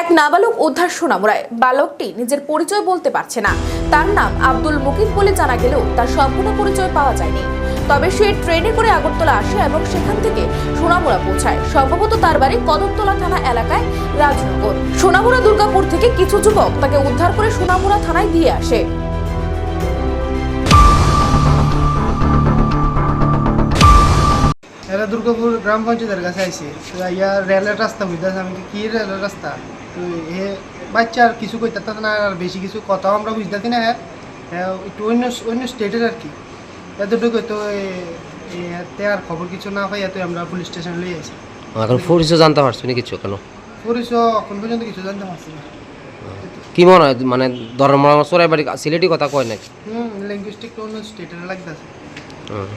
এক নাবালক উদ্ধার সোনামুড়ায় বালকটি নিজের পরিচয় বলতে পারছে না। তার নাম আব্দুল মুকিত বলে জানা গেলেও তার সম্পূর্ণ পরিচয় পাওয়া যায়নি। তবে সে ট্রেনে করে আগরতলা আসে এবং সেখান থেকে সোনামুড়া পৌঁছায়। সম্ভবত তার বাড়ি কদমতলা থানা এলাকায় রাজনগর। সোনামুড়া দুর্গাপুর থেকে কিছু যুবক তাকে উদ্ধার করে সোনামুড়া থানায় দিয়ে আসে। এরা দুর্গাপুর গ্রাম পঞ্চায়েতের কাছে আইছে। তো ইয়া রেলের রাস্তা বুঝতে আমি কি রেলের রাস্তা? তো হে বাচ্চা আর কিছু কইতে না আর বেশি কিছু কথাও আমরা বুঝতেছি না হ্যাঁ একটু অন্য অন্য স্টেটের আর কি। এতটুকু তো এ- এতে আর খবর কিছু না পাই এত আমরা পুলিশ স্টেশনে লিয়ে আছি এখন পরিচয় জানতে পারছি না কিছু কেন পরিচয় এখন পর্যন্ত কিছু জানতে পারছি না। কি মনে হয় মানে ধর্ম সরাই বাড়ি সিলেটি কথা কয় নাকি? হুম লিঙ্গুইস্টিক অন্য স্টেটের লাগতেছে। হুম।